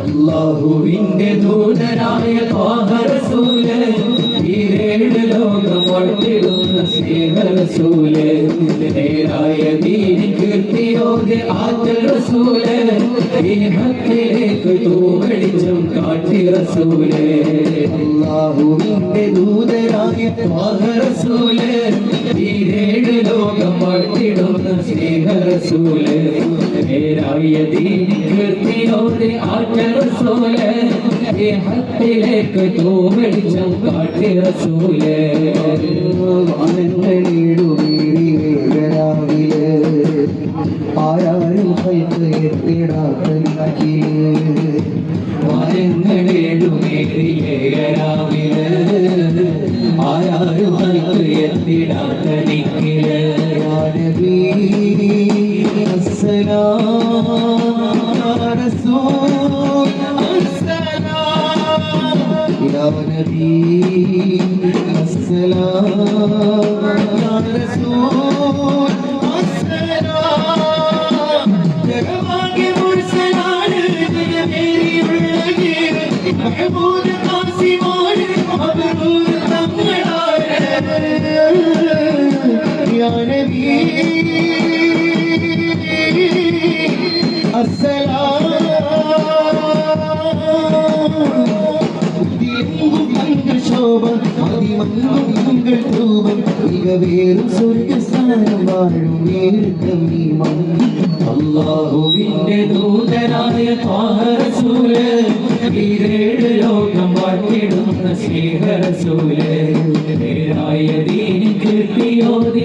അള്ളാഹുവിന്റെ ദൂതനായ ത്വാഹറസൂൽ ഈരേഴ് ലോകം വട്ടിടുന്ന സ്നേഹറസൂൽ നേരായ ദീനി കീർത്തിയോടെ ആറ്റൽ റസൂൽ ഈ ഹത്തിലേക്ക് തൂവെളിച്ചം കാട്ടി റസൂൽ. അള്ളാഹുവിന്റെ ദൂതരായ ത്വാഹറസൂൽ ഈരേഴ് ലോകം വട്ടിടുന്ന സ്നേഹറസൂൽ നേരായ ദീനി കീർത്തിയോടെ ആറ്റൽ റസൂൽ ഈ ഹത്തിലേക്ക് തൂവെളിച്ചം കാട്ടി റസൂൽ. വാനങ്ങളിടുമേറിവേഗരാവിൽ ആരാരും കൈത്ത് എത്തിടാത്ത മരങ്ങളേഴുമേറിയേരാവില് ആരാരും ഹൈക്ക് എത്തിടാത്ത നിക്കില് يا نبي السلام يا رسول വേറും സ്വർഗസ്ഥാനം വാഴും നേർക്കം നീ അള്ളാഹുവിന്റെ ദൂതനായ താഹറസൂൽ ഈരേഴ് ലോകം വാട്ടിടുന്ന സ്നേഹറസൂൽ. നേരായ ദീനി കൃത്യോതി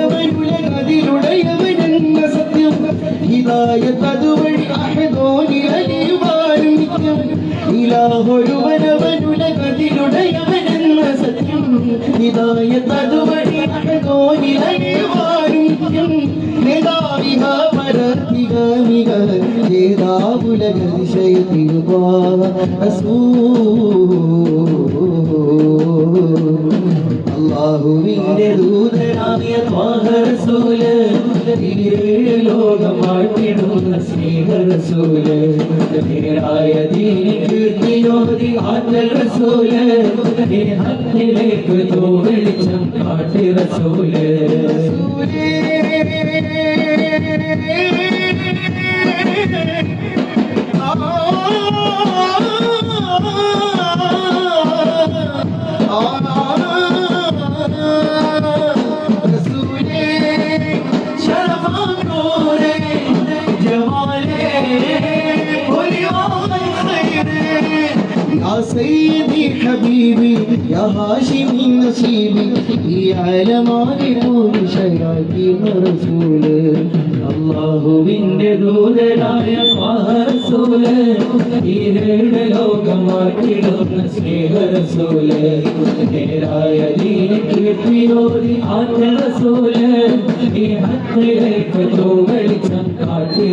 ഹിദായത് അതുവഴി അഹദോനി നിത്യം ഇലാഹൊരുവനവനുലകതിലുടയവനെന്ന സത്യം. ഹിദായത് അതുവഴി അഹദോനി അലിയുവാനും നിത്യം മേധാവിക പരത്തികമിക ജേതാവുലകതിശയ അസൂ ദൂതനായ ത്വാഹറസൂൽ ഈരേഴ് ലോകം വാട്ടിടുന്ന സ്നേഹറസൂൽ നേരായ ദീനി കീർത്തിയോതി ആറ്റൽ റസൂൽ ഹത്തിലേക്ക് തൂവെളിച്ചം കാട്ടി റസൂൽ ശരഫാനൂരേ سيدي حبيبي يا هاشمي نصيبي يا علمان كل شياطين رسول അള്ളാഹുവിന്റെ ദൂതനായ റസൂല് ഈരേഴ് ലോകം മാറ്റിടുന്ന സ്നേഹരസൂല് നേരായ ദീന കീർത്തിയോതി ആറ്റ റസൂല് ഈ ഹത്തിലേക്ക് തൂവെളിച്ചം കാട്ടി